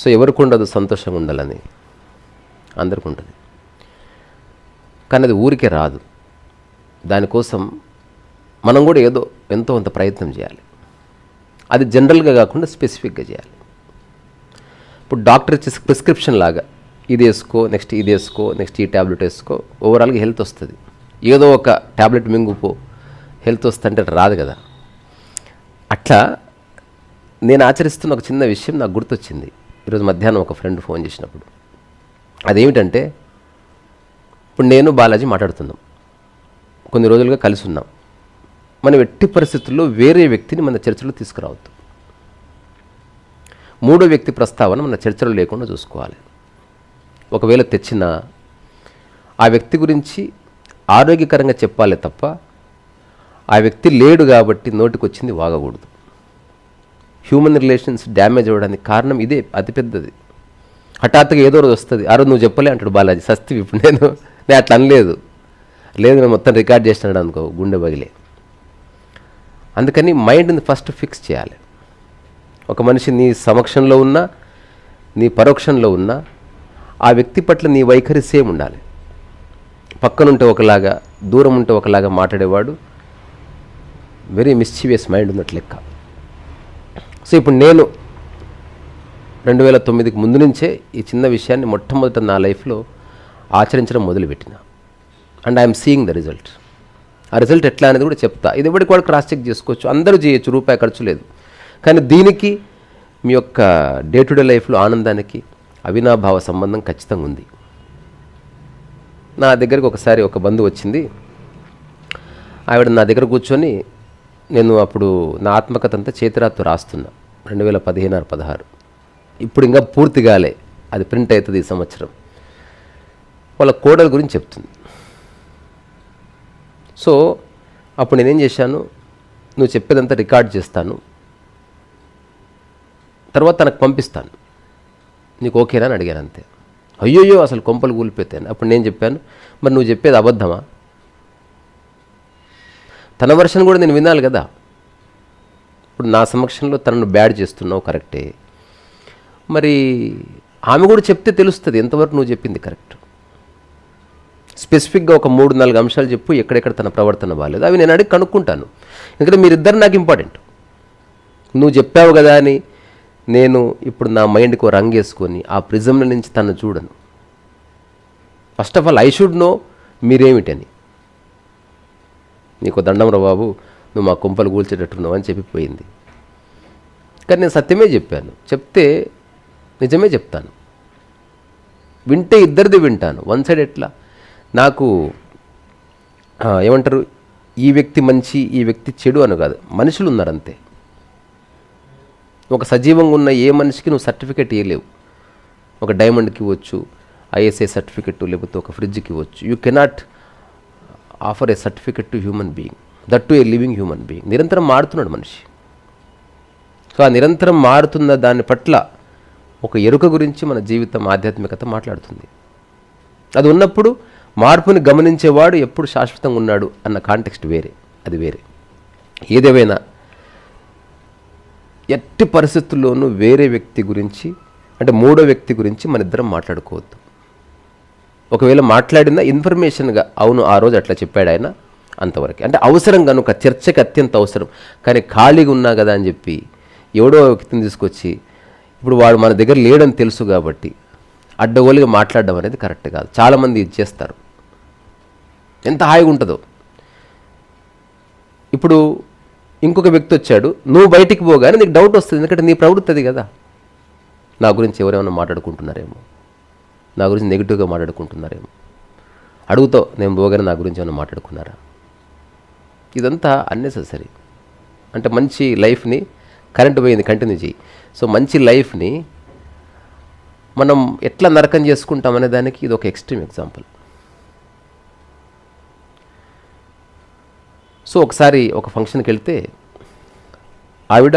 So ఎవరికి ఉండదు సంతోషంగా ఉండాలని అందరికి ఉంటుంది కానీ అది ఊరికే రాదు. దానికోసం మనం కూడా ఏదో ఎంతో అంత ప్రయత్నం చేయాలి. అది జనరల్గా కాకుండా స్పెసిఫిక్గా చేయాలి. ఇప్పుడు డాక్టర్ ఇచ్చే ప్రిస్క్రిప్షన్ లాగా ఇది వేసుకో నెక్స్ట్ ఇది వేసుకో నెక్స్ట్ ఈ ట్యాబ్లెట్ వేసుకో ఓవరాల్గా హెల్త్ వస్తుంది. ఏదో ఒక ట్యాబ్లెట్ మింగుపో హెల్త్ వస్తుంటే రాదు కదా. అట్లా నేను ఆచరిస్తున్న ఒక చిన్న విషయం నాకు గుర్తొచ్చింది. ఈరోజు మధ్యాహ్నం ఒక ఫ్రెండ్ ఫోన్ చేసినప్పుడు. అదేమిటంటే ఇప్పుడు నేను బాలాజీ మాట్లాడుతున్నాం. కొన్ని రోజులుగా కలిసి ఉన్నాం. మనం ఎట్టి పరిస్థితుల్లో వేరే వ్యక్తిని మన చర్చలో తీసుకురావద్దు. మూడో వ్యక్తి ప్రస్తావన మన చర్చలో లేకుండా చూసుకోవాలి. ఒకవేళ తెచ్చిన ఆ వ్యక్తి గురించి ఆరోగ్యకరంగా చెప్పాలి తప్ప ఆ వ్యక్తి లేడు కాబట్టి నోటికొచ్చింది వాగకూడదు. హ్యూమన్ రిలేషన్స్ డ్యామేజ్ అవ్వడానికి కారణం ఇదే అతిపెద్దది హఠాత్తుగా ఏదో రోజు వస్తుంది. ఆ రోజు నువ్వు చెప్పలే అంటాడు బాలాజీ సస్తి ఇప్పుడు నేను నేను అట్లా అనలేదు. లేదు నేను మొత్తం రికార్డ్ చేసినాడు అనుకో గుండె బగిలే. అందుకని మైండ్ని ఫస్ట్ ఫిక్స్ చేయాలి. ఒక మనిషి నీ సమక్షంలో ఉన్నా నీ పరోక్షంలో ఉన్నా ఆ వ్యక్తి పట్ల నీ వైఖరి సేమ్ ఉండాలి. పక్కనుంటే ఒకలాగా దూరం ఉంటే ఒకలాగా మాట్లాడేవాడు. వెరీ మిస్చీవియస్ మైండ్ ఉన్నట్లు లెక్క. సో ఇప్పుడు నేను రెండు వేల తొమ్మిదికి ముందు నుంచే ఈ చిన్న విషయాన్ని మొట్టమొదట నా లైఫ్లో ఆచరించడం మొదలుపెట్టిన. And I'm seeing the result ఆ రిజల్ట్ ఎట్లా అనేది కూడా చెప్తా. ఇది ఇప్పటికి కూడా క్రాస్ చెక్ చేసుకోవచ్చు. అందరూ చేయొచ్చు రూపాయి ఖర్చు లేదు. కానీ దీనికి మీ యొక్క డే టు డే లైఫ్లో ఆనందానికి అవినాభావ సంబంధం ఖచ్చితంగా ఉంది. నా దగ్గరికి ఒకసారి ఒక బంధువు వచ్చింది. ఆవిడ నా దగ్గర కూర్చొని నేను అప్పుడు నా ఆత్మకథ అంతా చేతిరాత్తు రాస్తున్నా. రెండు వేల పదిహేను పదహారు. ఇప్పుడు ఇంకా పూర్తి కాలే అది ప్రింట్ అవుతుంది ఈ సంవత్సరం. వాళ్ళ కోడల గురించి చెప్తుంది. సో అప్పుడు నేనేం చేశాను? నువ్వు చెప్పేదంతా రికార్డ్ చేస్తాను. తర్వాత తనకు పంపిస్తాను. నీకు ఓకేనా అని అడిగాను అంతే. అయ్యోయ్యో అసలు కొంపలు కూలిపోతాను అప్పుడు నేను చెప్పాను మరి నువ్వు చెప్పేది అబద్ధమా? తన వర్షన్ కూడా నేను వినాలి కదా. ఇప్పుడు నా సమక్షంలో తనను బ్యాడ్ చేస్తున్నావు కరెక్టే. మరి ఆమె కూడా చెప్తే తెలుస్తుంది ఎంతవరకు నువ్వు చెప్పింది కరెక్ట్. స్పెసిఫిక్గా ఒక మూడు నాలుగు అంశాలు చెప్పు ఎక్కడెక్కడ తన ప్రవర్తన బాగాలేదు అవి నేను అడిగి కనుక్కుంటాను. ఎందుకంటే మీరిద్దరు నాకు ఇంపార్టెంట్. నువ్వు చెప్పావు కదా అని నేను ఇప్పుడు నా మైండ్కి రంగేసుకొని వేసుకొని ఆ ప్రిజంల నుంచి తను చూడను. First of all I should know మీరేమిటని. నీకు దండం రా బాబు నువ్వు మా కుంపలు కూల్చేటట్టున్నావు అని చెప్పిపోయింది. కానీ నేను సత్యమే చెప్పాను. చెప్తే నిజమే చెప్తాను. వింటే ఇద్దరిది వింటాను. వన్ సైడ్ ఎట్లా? నాకు ఏమంటారు? ఈ వ్యక్తి మంచి ఈ వ్యక్తి చెడు అని కాదు. మనుషులు ఉన్నారంతే. ఒక సజీవంగా ఉన్న ఏ మనిషికి నువ్వు సర్టిఫికేట్ ఇవ్వలేవు ఒక డైమండ్కి ఇవ్వచ్చు ఐఎస్ఐ సర్టిఫికెట్ లేకపోతే ఒక ఫ్రిడ్జ్కి ఇవ్వచ్చు. You cannot offer a certificate to human being that to a living human being నిరంతరం మారుతున్నాడు మనిషి. సో ఆ నిరంతరం మారుతున్న దాని పట్ల ఒక ఎరుక గురించి మన జీవితం ఆధ్యాత్మికత మాట్లాడుతుంది. అది ఉన్నప్పుడు మార్పుని గమనించేవాడు ఎప్పుడు శాశ్వతంగా ఉన్నాడు అన్న కాంటెక్స్ట్ వేరే. అది వేరే. ఏదేమైనా ఎట్టి పరిస్థితుల్లోనూ వేరే వ్యక్తి గురించి అంటే మూడో వ్యక్తి గురించి మన ఇద్దరం మాట్లాడుకోవద్దు. ఒకవేళ మాట్లాడినా ఇన్ఫర్మేషన్గా అవును ఆ రోజు అట్లా చెప్పాడు ఆయన అంతవరకు. అంటే అవసరం కనుక చర్చకి అత్యంత అవసరం. కానీ ఖాళీగా ఉన్నా కదా అని చెప్పి ఎవడో వ్యక్తిని తీసుకొచ్చి ఇప్పుడు వాడు మన దగ్గర లేడని తెలుసు కాబట్టి అడ్డగోలుగా మాట్లాడడం అనేది కరెక్ట్ కాదు. చాలామంది ఇది చేస్తారు. ఎంత హాయిగా ఉంటుందో. ఇప్పుడు ఇంకొక వ్యక్తి వచ్చాడు నువ్వు బయటికి పోగానే నీకు డౌట్ వస్తుంది ఎందుకంటే నీ ప్రవృత్తి అది కదా. నా గురించి ఎవరేమైనా మాట్లాడుకుంటున్నారేమో? నా గురించి నెగిటివ్గా మాట్లాడుకుంటున్నారేమో? అడుగుతావు నేను పోగానే నా గురించి ఏమైనా మాట్లాడుకున్నారా? ఇదంతా అన్నెసెసరీ అంటే మంచి లైఫ్ని కరెంట్ పోయింది కంటిన్యూ చేయి సో మంచి లైఫ్ని మనం ఎట్లా నరకం చేసుకుంటాం అనే దానికి ఇది ఒక ఎక్స్ట్రీమ్ ఎగ్జాంపుల్ సో ఒకసారి ఒక ఫంక్షన్కి వెళ్తే ఆవిడ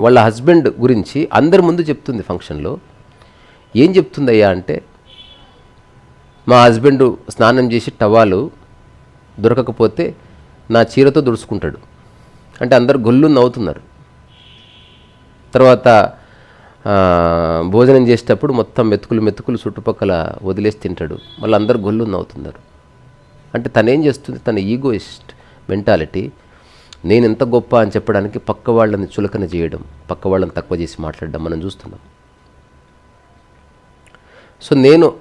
వాళ్ళ హస్బెండ్ గురించి అందరి ముందు చెప్తుంది ఫంక్షన్లో. ఏం చెప్తుందయ్యా అంటే మా హస్బెండ్ స్నానం చేసి టవాలు దొరకకపోతే నా చీరతో దుడుచుకుంటాడు. అంటే అందరు గొల్లు నవ్వుతున్నారు. తర్వాత భోజనం చేసేటప్పుడు మొత్తం మెతుకులు మెతుకులు చుట్టుపక్కల వదిలేసి తింటాడు. మళ్ళీ అందరు గొల్లు నవ్వుతున్నారు. అంటే తనేం చేస్తుంది? తన ఈగోయిస్ట్ మెంటాలిటీ నేను ఎంత గొప్ప అని చెప్పడానికి పక్క వాళ్ళని చులకన చేయడం పక్క వాళ్ళని తక్కువ చేసి మాట్లాడడం మనం చూస్తున్నాం. సో నేను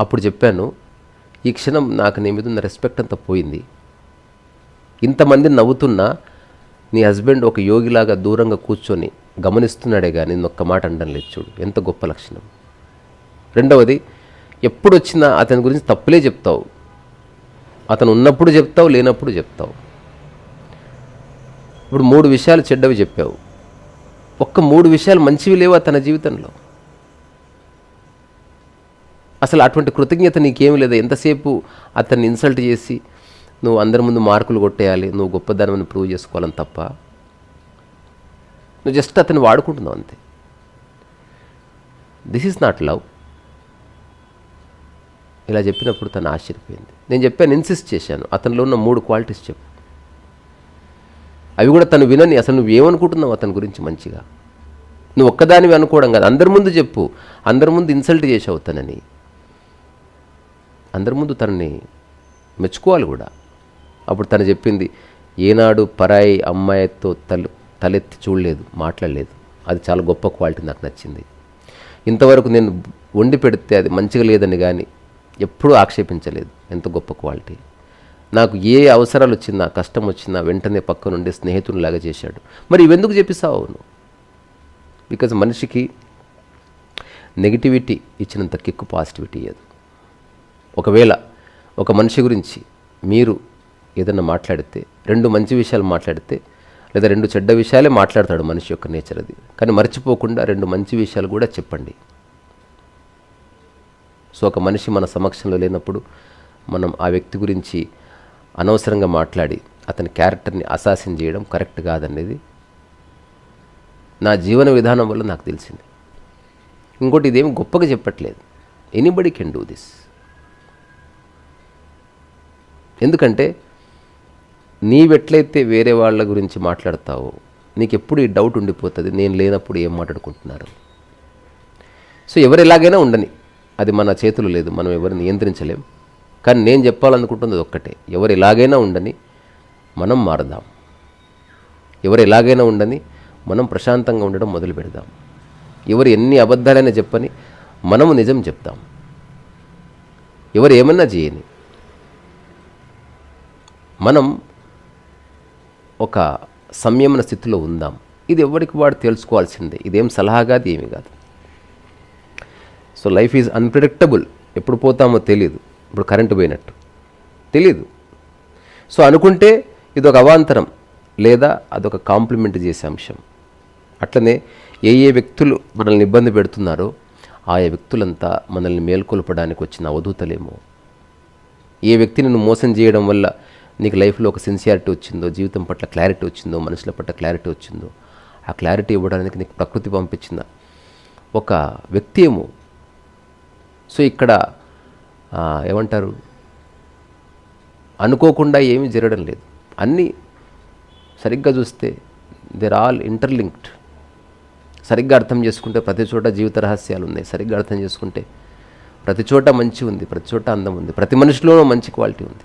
అప్పుడు చెప్పాను ఈ క్షణం నాకు నీ మీద ఉన్న రెస్పెక్ట్ అంతా పోయింది. ఇంతమంది నవ్వుతున్నా నీ హస్బెండ్ ఒక యోగిలాగా దూరంగా కూర్చొని గమనిస్తున్నాడే కానీ ఒక్క మాట అనడం లేదు చూడు. ఎంత గొప్ప లక్షణం. రెండవది ఎప్పుడు వచ్చినా అతని గురించి తప్పులే చెప్తావు. అతను ఉన్నప్పుడు చెప్తావు లేనప్పుడు చెప్తావు. ఇప్పుడు మూడు విషయాలు చెడ్డవి చెప్పావు. ఒక్క మూడు విషయాలు మంచివి లేవా తన జీవితంలో? అసలు అటువంటి కృతజ్ఞత నీకేమి లేదా? ఎంతసేపు అతన్ని ఇన్సల్ట్ చేసి నువ్వు అందరి ముందు మార్కులు కొట్టేయాలి నువ్వు గొప్పదనమని ప్రూవ్ చేసుకోవాలని తప్ప? నువ్వు జస్ట్ అతన్ని వాడుకుంటున్నావు అంతే. దిస్ ఈజ్ నాట్ లవ్ ఇలా చెప్పినప్పుడు తను ఆశ్చర్యపోయింది. నేను చెప్పాను ఇన్సిస్ట్ చేశాను. అతనిలో ఉన్న మూడు క్వాలిటీస్ చెప్పు. అవి కూడా తను వినని అసలు నువ్వు ఏమనుకుంటున్నావు అతని గురించి మంచిగా? నువ్వు ఒక్కదానివి అనుకోవడం కాదు. అందరి ముందు చెప్పు. అందరి ముందు ఇన్సల్ట్ చేసావు తనని. అందరి ముందు తనని మెచ్చుకోవాలి కూడా. అప్పుడు తను చెప్పింది ఏనాడు పరాయి అమ్మాయితో తల తలెత్తి చూడలేదు మాట్లాడలేదు. అది చాలా గొప్ప క్వాలిటీ నాకు నచ్చింది. ఇంతవరకు నేను వండి పెడితే అది మంచిగా లేదని కానీ ఎప్పుడూ ఆక్షేపించలేదు ఎంత గొప్ప క్వాలిటీ. నాకు ఏ అవసరాలు వచ్చినా కష్టం వచ్చినా వెంటనే పక్క నుండి స్నేహితునిలాగా చేశాడు. మరి ఇవెందుకు చెప్పిస్తావు నువ్వు బికాజ్ మనిషికి నెగిటివిటీ ఇచ్చినంత కిక్కు పాజిటివిటీ ఇవ్వదు ఒకవేళ ఒక మనిషి గురించి మీరు ఏదైనా మాట్లాడితే రెండు మంచి విషయాలు మాట్లాడితే లేదా రెండు చెడ్డ విషయాలే మాట్లాడతాడు మనిషి యొక్క నేచర్ అది. కానీ మర్చిపోకుండా రెండు మంచి విషయాలు కూడా చెప్పండి. సో ఒక మనిషి మన సమక్షంలో లేనప్పుడు మనం ఆ వ్యక్తి గురించి అనవసరంగా మాట్లాడి అతని క్యారెక్టర్ని అసాసిన్ చేయడం కరెక్ట్ కాదనేది నా జీవన విధానం వల్ల నాకు తెలిసింది. ఇంకోటి ఇదేమి గొప్పగా చెప్పట్లేదు. ఎనీబడి కెన్ డూ దిస్ ఎందుకంటే నీవెట్లయితే వేరే వాళ్ళ గురించి మాట్లాడతావో నీకు ఎప్పుడు ఈ డౌట్ ఉండిపోతుంది. నేను లేనప్పుడు ఏం మాట్లాడుకుంటున్నారు? సో ఎవరు ఎలాగైనా ఉండని. అది మన చేతులు లేదు మనం ఎవరిని నియంత్రించలేం. కానీ నేను చెప్పాలనుకుంటున్నది ఒక్కటే. ఎవరు ఎలాగైనా ఉండని మనం మారదాం. ఎవరు ఎలాగైనా ఉండని మనం ప్రశాంతంగా ఉండడం మొదలు పెడదాం. ఎవరు ఎన్ని అబద్ధాలైనా చెప్పని మనము నిజం చెప్తాం. ఎవరు ఏమన్నా చేయని మనం ఒక సంయమన స్థితిలో ఉందాం. ఇది ఎవరికి వాడు తెలుసుకోవాల్సిందే. ఇదేం సలహా కాదు ఏమీ కాదు. So life is unpredictable. ఎప్పుడు పోతామో తెలియదు ఇప్పుడు కరెంటు పోయినట్టు. తెలియదు సో అనుకుంటే ఇది ఒక అవాంతరం లేదా అదొక కాంప్లిమెంట్ చేసే అంశం. అట్లనే ఏ ఏ వ్యక్తులు మనల్ని ఇబ్బంది పెడుతున్నారో ఆయా వ్యక్తులంతా మనల్ని మేల్కొల్పడానికి వచ్చిన అవధూతలేమో. ఏ వ్యక్తిని నిన్ను మోసం చేయడం వల్ల నీకు లైఫ్లో ఒక సిన్సియారిటీ వచ్చిందో జీవితం పట్ల క్లారిటీ వచ్చిందో మనుషుల పట్ల క్లారిటీ వచ్చిందో ఆ క్లారిటీ ఇవ్వడానికి నీకు ప్రకృతి పంపించిన ఒక వ్యక్తి ఏమో సో ఇక్కడ ఏమంటారు? అనుకోకుండా ఏమీ జరగడం లేదు. అన్నీ సరిగ్గా చూస్తే దేర్ ఆల్ ఇంటర్లింక్డ్ సరిగ్గా అర్థం చేసుకుంటే ప్రతి చోట జీవిత రహస్యాలు ఉన్నాయి. సరిగ్గా అర్థం చేసుకుంటే ప్రతి చోట మంచి ఉంది ప్రతి చోట అందం ఉంది ప్రతి మనిషిలోనూ మంచి క్వాలిటీ ఉంది.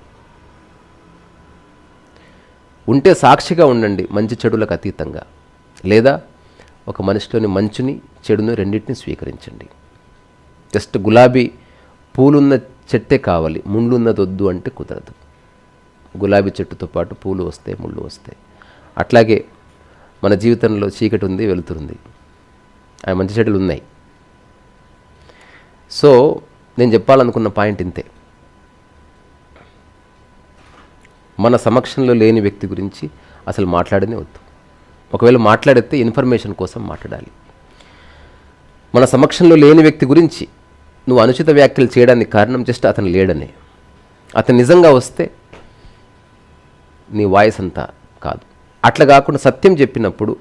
ఉంటే సాక్షిగా ఉండండి మంచి చెడులకు అతీతంగా. లేదా ఒక మనిషిలోని మంచుని చెడుని రెండింటిని స్వీకరించండి. జస్ట్ గులాబీ పూలున్న చెట్టే కావాలి. ముళ్ళున్నదొద్దు వద్దు అంటే కుదరదు. గులాబీ చెట్టుతో పాటు పూలు వస్తాయి ముళ్ళు వస్తాయి. అట్లాగే మన జీవితంలో చీకటి ఉంది వెలుతురుంది ఆ మంచి చెడులు ఉన్నాయి. సో నేను చెప్పాలనుకున్న పాయింట్ ఇంతే. మన సమక్షంలో లేని వ్యక్తి గురించి అసలు మాట్లాడనే వద్దు. ఒకవేళ మాట్లాడితే ఇన్ఫర్మేషన్ కోసం మాట్లాడాలి. మన సమక్షంలో లేని వ్యక్తి గురించి నువ్వు అనుచిత వ్యాఖ్యలు చేయడానికి కారణం జస్ట్ అతను లేడనే. అతను నిజంగా వస్తే నీ వాయిస్ అంతా కాదు. అట్లా కాకుండా సత్యం చెప్పినప్పుడు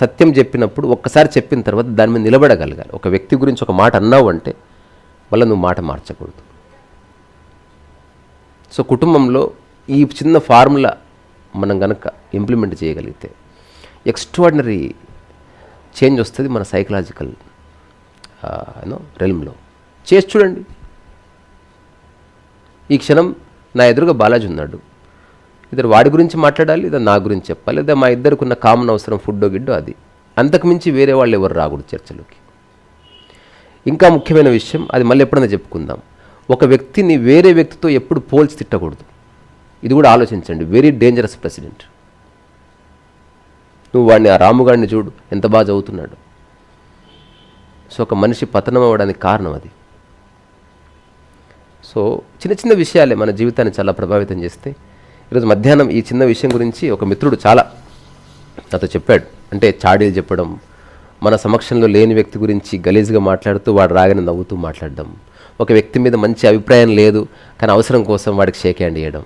సత్యం చెప్పినప్పుడు ఒక్కసారి చెప్పిన తర్వాత దాని మీద నిలబడగలగాలి. ఒక వ్యక్తి గురించి ఒక మాట అన్నావు అంటే మళ్ళీ నువ్వు మాట మార్చకూడదు. సో కుటుంబంలో ఈ చిన్న ఫార్ములా మనం కనుక ఇంప్లిమెంట్ చేయగలిగితే ఎక్స్ట్రాడినరీ చేంజ్ వస్తుంది మన సైకలాజికల్ యూనో రెల్మ్లో చేసి చూడండి. ఈ క్షణం నా ఎదురుగా బాలాజీ ఉన్నాడు. ఇద్దరు వాడి గురించి మాట్లాడాలి లేదా నా గురించి చెప్పాలి లేదా మా ఇద్దరికి ఉన్న కామన్ అవసరం ఫుడ్డో గిడ్డో అది. అంతకుమించి వేరే వాళ్ళు ఎవరు రాకూడదు చర్చలోకి. ఇంకా ముఖ్యమైన విషయం అది మళ్ళీ ఎప్పుడైనా చెప్పుకుందాం. ఒక వ్యక్తిని వేరే వ్యక్తితో ఎప్పుడు పోల్చి తిట్టకూడదు. ఇది కూడా ఆలోచించండి. వెరీ డేంజరస్ ప్రెసిడెంట్ నువ్వు వాడిని ఆ రాముగాడిని చూడు ఎంత బాగా చదువుతున్నాడు. సో ఒక మనిషి పతనం అవ్వడానికి కారణం అది. సో చిన్న చిన్న విషయాలే మన జీవితాన్ని చాలా ప్రభావితం చేస్తే ఈరోజు మధ్యాహ్నం ఈ చిన్న విషయం గురించి ఒక మిత్రుడు చాలా నాతో చెప్పాడు. అంటే చాడీలు చెప్పడం మన సమక్షంలో లేని వ్యక్తి గురించి గలీజ్గా మాట్లాడుతూ వాడు రాగానే నవ్వుతూ మాట్లాడడం ఒక వ్యక్తి మీద మంచి అభిప్రాయం లేదు కానీ అవసరం కోసం వాడికి షేక్ హ్యాండ్ ఇవ్వడం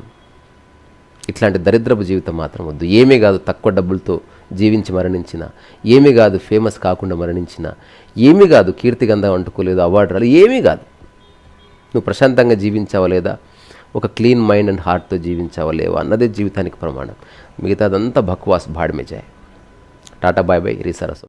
ఇట్లాంటి దరిద్రపు జీవితం మాత్రం వద్దు. ఏమీ కాదు తక్కువ డబ్బులతో జీవించి మరణించిన ఏమీ కాదు ఫేమస్ కాకుండా మరణించిన ఏమీ కాదు కీర్తిగంధం అంటుకోలేదు అవార్డు రాలేదు ఏమీ కాదు. నువ్వు ప్రశాంతంగా జీవించావా లేదా? ఒక క్లీన్ మైండ్ అండ్ హార్ట్తో జీవించావా లేవా? అన్నదే జీవితానికి ప్రమాణం. మిగతాదంతా బక్వాస్ భాడమే జాయ్ టాటా బాయ్ బాయ్ రీసరసం.